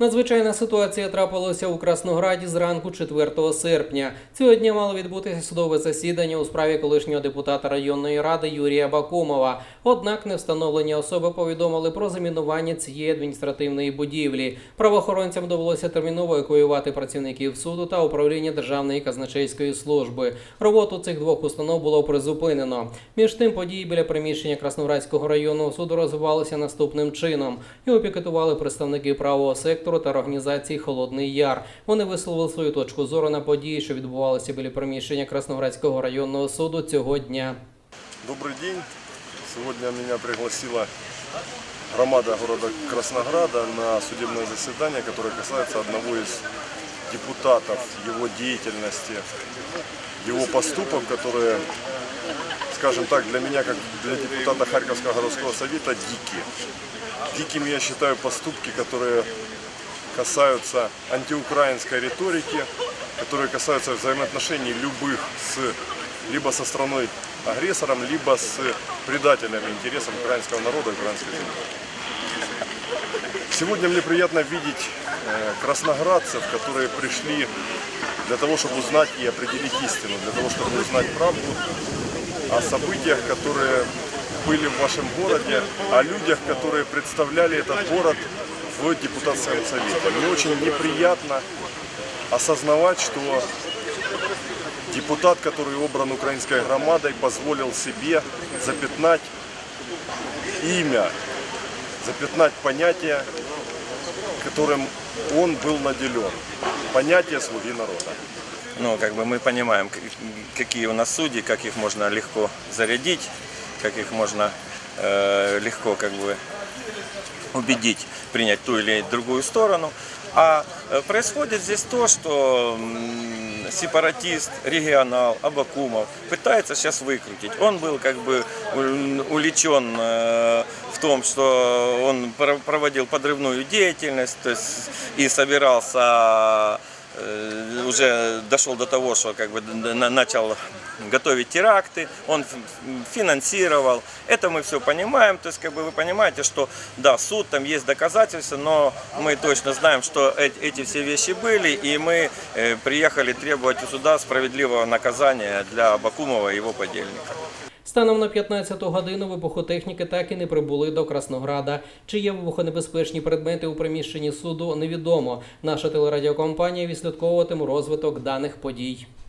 Надзвичайна ситуація трапилася у Краснограді зранку 4 серпня. Цього дня мало відбутися судове засідання у справі колишнього депутата районної ради Юрія Бакумова. Однак невстановлені особи повідомили про замінування цієї адміністративної будівлі. Правоохоронцям довелося терміново евакуювати працівників суду та управління Державної казначейської служби. Роботу цих двох установ було призупинено. Між тим події біля приміщення Красноградського районного суду розвивалися наступним чином. Його пікетували представники правого сектору та організації Холодний Яр. Вони висловили свою точку зору на події, що відбувалися біля приміщення Красноградського районного суду цього дня. Добрый день. Сегодня меня пригласила громада города Краснограда на судебное заседание, которое касается одного из депутатов, его деятельности, его поступок, которые, скажем так, для меня, как для депутата Харьковского городского совета, дикие. Дикими я считаю поступки, которые касаются антиукраинской риторики, которые касаются взаимоотношений любых с либо со страной агрессором, либо с предателями интересов украинского народа и украинской земли. Сегодня мне приятно видеть э, красноградцев, которые пришли для того, чтобы узнать и определить истину, для того, чтобы узнать правду о событиях, которые были в вашем городе, о людях, которые представляли этот город в депутатском совете. Мне очень неприятно осознавать, что депутат, который обран украинской громадой, позволил себе запятнать имя, запятнать понятие, которым он был наделен. Понятие слуги народа. Ну, как бы мы понимаем, какие у нас судьи, как их можно легко зарядить, как их можно э, легко как бы убедить принять ту или другую сторону. А э, происходит здесь то, что сепаратист, регионал, Абакумов пытается сейчас выкрутить. Он был как бы у- уличен э, в том, что он про- проводил подрывную деятельность то есть, и собирался э, уже дошел до того, что как бы начал готовить теракты, он финансировал. Это мы все понимаем, то есть как бы вы понимаете, что да, суд, там есть доказательства, но мы точно знаем, что э- эти все вещи были, и мы э, приехали требовать у суда справедливого наказания для Бакумова и его подельников. Станом на 15 годину вибухотехніки так і не прибули до Краснограда. Чи є вибухонебезпечні предмети у приміщенні суду, невідомо. Наша телерадіокомпанія відслідковуватиме розвиток даних подій.